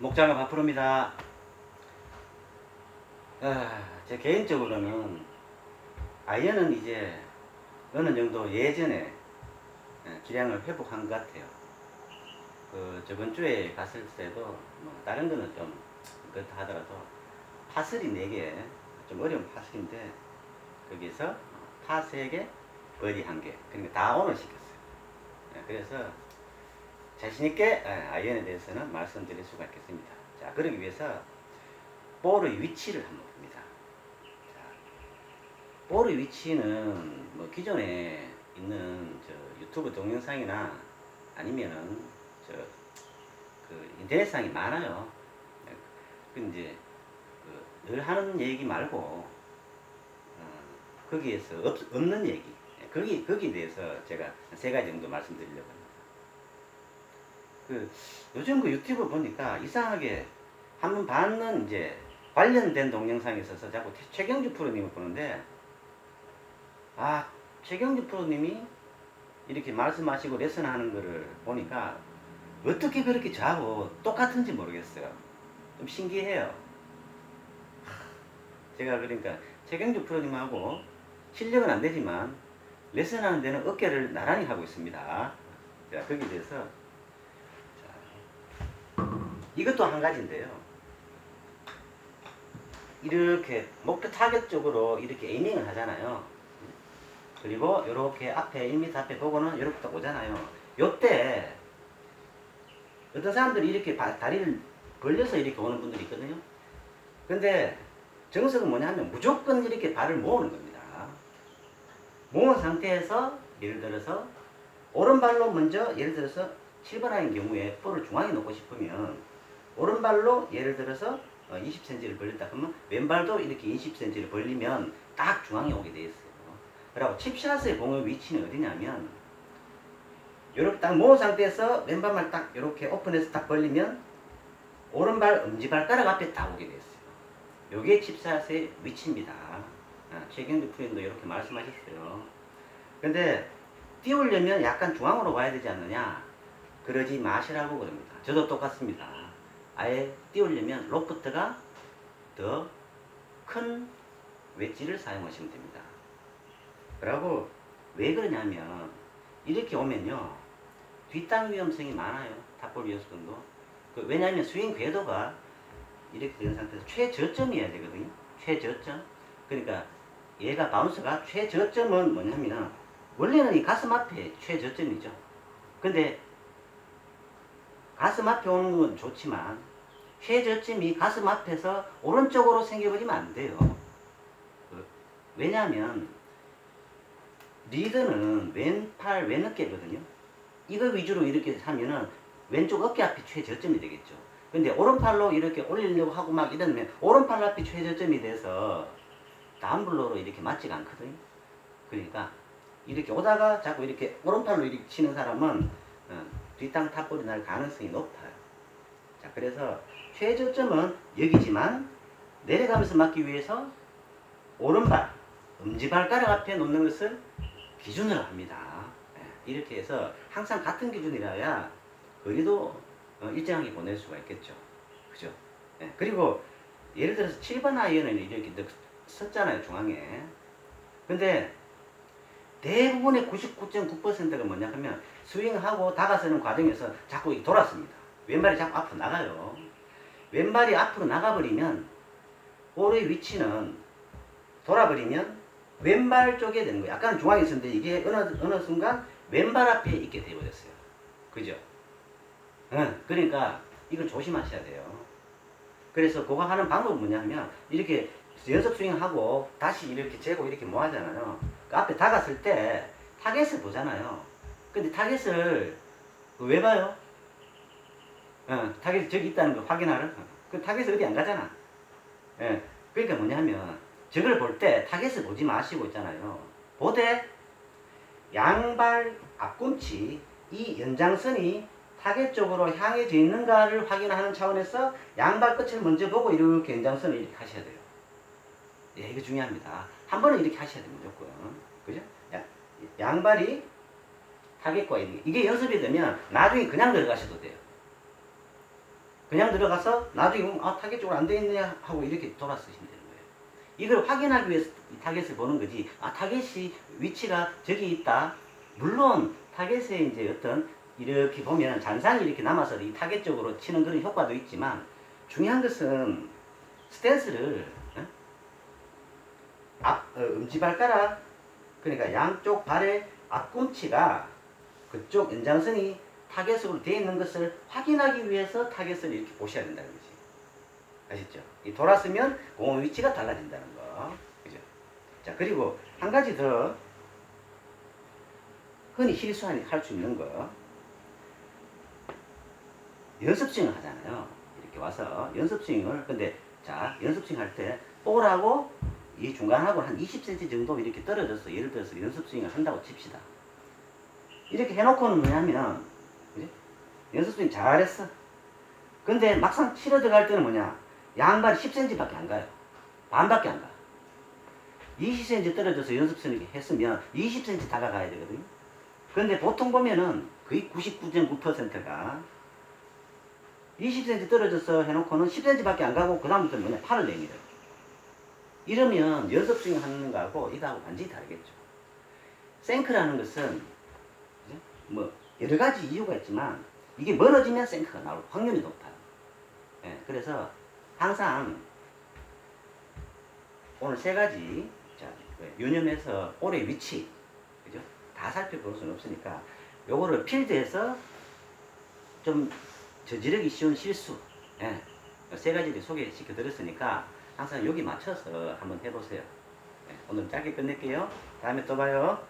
목장갑 앞으로입니다. 아, 제 개인적으로는 아이언은 이제 어느 정도 예전에 예, 기량을 회복한 것 같아요. 그 저번 주에 갔을 때도 뭐 다른 거는 좀 그렇다 하더라도 파슬이 4개, 좀 어려운 파슬인데 거기서 파 3개, 버리 1개, 그러니까 다 오늘 시켰어요. 예, 그래서 자신있게 예, 아이언에 대해서는 말씀드릴 수가 있겠습니다. 자, 그러기 위해서 볼의 위치를 한번 봅니다. 자, 볼의 위치는 뭐 기존에 있는 저 유튜브 동영상이나 아니면은 저 그 인터넷상이 많아요. 예, 그 이제 그늘 하는 얘기 말고 어, 거기에서 없, 없는 얘기 예, 거기 거기에 대해서 제가 세 가지 정도 말씀드리려고 합니다. 그 요즘 그 유튜브 보니까 이상하게 한 번 봤는 이제 관련된 동영상이 있어서 자꾸 최- 최경주 프로님을 보는데 아 최경주 프로님이 이렇게 말씀하시고 레슨하는 거를 보니까 어떻게 그렇게 저하고 똑같은지 모르겠어요. 좀 신기해요. 하, 제가 그러니까 최경주 프로님하고 실력은 안 되지만 레슨하는 데는 어깨를 나란히 하고 있습니다. 자, 거기에 대해서 자, 이것도 한 가지인데요. 이렇게 목표 타겟 쪽으로 이렇게 에이밍을 하잖아요. 그리고 이렇게 앞에 1m 앞에 보고는 이렇게 딱 오잖아요. 요때 어떤 사람들이 이렇게 바- 다리를 벌려서 이렇게 오는 분들이 있거든요. 근데 정석은 뭐냐면 무조건 이렇게 발을 모으는 겁니다. 모은 상태에서 예를 들어서 오른발로 먼저 예를 들어서 7번 아인 경우에 볼을 중앙에 놓고 싶으면 오른발로 예를 들어서 20cm를 벌린다 그러면 왼발도 이렇게 20cm를 벌리면 딱 중앙에 오게 돼 있어요. 그리고 칩샷의 공의 위치는 어디냐면 이렇게 딱 모은 상태에서 왼발만 딱 이렇게 오픈해서 딱 벌리면 오른발 엄지발가락 앞에 딱 오게 돼 있어요. 요게 칩샷의 위치입니다. 아, 최경주 프로님도 이렇게 말씀하셨어요. 근데 띄우려면 약간 중앙으로 와야 되지 않느냐? 그러지 마시라고 그럽니다. 저도 똑같습니다. 아예 띄우려면 로프트가 더 큰 웨지를 사용하시면 됩니다. 그리고 왜 그러냐면 이렇게 오면요 뒷땅 위험성이 많아요. 탑볼 위험성도. 그 왜냐하면 스윙 궤도가 이렇게 된 상태에서 최저점이어야 되거든요. 최저점. 그러니까 얘가 바운스가 최저점은 뭐냐면 원래는 이 가슴 앞에 최저점이죠. 근데 가슴 앞에 오는 건 좋지만 최저점이 가슴 앞에서 오른쪽으로 생겨버리면 안 돼요. 그, 왜냐하면 리드는 왼팔 왼어깨거든요. 이거 위주로 이렇게 하면은 왼쪽 어깨 앞이 최저점이 되겠죠. 근데 오른팔로 이렇게 올리려고 하고 막 이러면 오른팔 앞이 최저점이 돼서 다운블로로 이렇게 맞지가 않거든요. 그러니까 이렇게 오다가 자꾸 이렇게 오른팔로 이렇게 치는 사람은 어, 뒷땅 탑볼이 날 가능성이 높아요. 자, 그래서 최저점은 여기지만 내려가면서 맞기 위해서 오른발, 엄지발가락 앞에 놓는 것을 기준으로 합니다. 예, 이렇게 해서 항상 같은 기준이라야 거리도 어, 일정하게 보낼 수가 있겠죠. 그죠? 예, 그리고 예를 들어서 7번 아이언을 이렇게 넣- 썼잖아요, 중앙에. 근데 대부분의 99.9%가 뭐냐 하면 스윙하고 다가서는 과정에서 자꾸 돌았습니다. 왼발이 자꾸 앞으로 나가요. 왼발이 앞으로 나가버리면 볼의 위치는 돌아버리면 왼발 쪽에 되는 거예요. 약간 중앙에 있었는데 이게 어느, 어느 순간 왼발 앞에 있게 되어버렸어요. 그죠? 응, 그러니까 이걸 조심하셔야 돼요. 그래서 그거 하는 방법은 뭐냐면 이렇게 연습 스윙하고 다시 이렇게 재고 이렇게 뭐 하잖아요. 그 앞에 다갔을 때 타겟을 보잖아요. 근데 타겟을 그왜 봐요? 어, 타겟이 저기 있다는 거 확인하러? 그 타겟이 어디 안 가잖아. 예. 그러니까 뭐냐면 저걸 볼 때 타겟을 보지 마시고 있잖아요. 보되 양발 앞꿈치 이 연장선이 타겟 쪽으로 향해져 있는가를 확인하는 차원에서 양발 끝을 먼저 보고 이렇게 연장선을 이렇게 하셔야 돼요. 예, 이거 중요합니다. 한 번은 이렇게 하셔야 됩니다, 무조건. 그죠? 야, 양발이 타겟과 있는 게. 이게 연습이 되면 나중에 그냥 들어가셔도 돼요. 그냥 들어가서 나중에 보면 아 타겟 쪽으로 안 돼 있네 하고 이렇게 돌아 쓰시면 되는 거예요. 이걸 확인하기 위해서 이 타겟을 보는 거지. 아 타겟이 위치가 저기 있다. 물론 타겟에 이제 어떤 이렇게 보면 잔상이 이렇게 남아서 이 타겟 쪽으로 치는 그런 효과도 있지만 중요한 것은 스탠스를 어? 앞 어, 엄지발가락 그러니까 양쪽 발의 앞꿈치가 그쪽 연장선이 타겟으로 되어 있는 것을 확인하기 위해서 타겟을 이렇게 보셔야 된다는 거지. 아셨죠? 이 돌았으면 공 위치가 달라진다는 거. 그죠? 자, 그리고 한 가지 더 흔히 실수하니 할수 있는 거. 연습 스윙을 하잖아요. 이렇게 와서 연습 스윙을 근데 자, 연습 스윙 할 때 볼하고 이 중간하고 한 20cm 정도 이렇게 떨어져서 예를 들어서 연습 스윙을 한다고 칩시다. 이렇게 해놓고는 뭐냐면 그지? 연습 스윙 잘했어. 근데 막상 치러 들어갈 때는 뭐냐? 양발이 10cm밖에 안 가요. 반밖에 안 가. 20cm 떨어져서 연습 스윙 했으면 20cm 다가가야 되거든요. 근데 보통 보면은 거의 99.9%가 20cm 떨어져서 해놓고는 10cm밖에 안 가고 그 다음부터는 뭐냐? 팔을 내밀어요. 이러면 연습 스윙 하는 거하고 이거하고 완전히 다르겠죠. 생크라는 것은? 뭐 여러 가지 이유가 있지만 이게 멀어지면 생크가 나올 확률이 높아요. 예, 그래서 항상 오늘 세 가지 자, 그 유념해서 볼의 위치 그죠? 다 살펴볼 수는 없으니까 요거를 필드에서 좀 저지르기 쉬운 실수 예, 세 가지를 소개시켜 드렸으니까 항상 여기 맞춰서 한번 해보세요. 예, 오늘 짧게 끝낼게요. 다음에 또 봐요.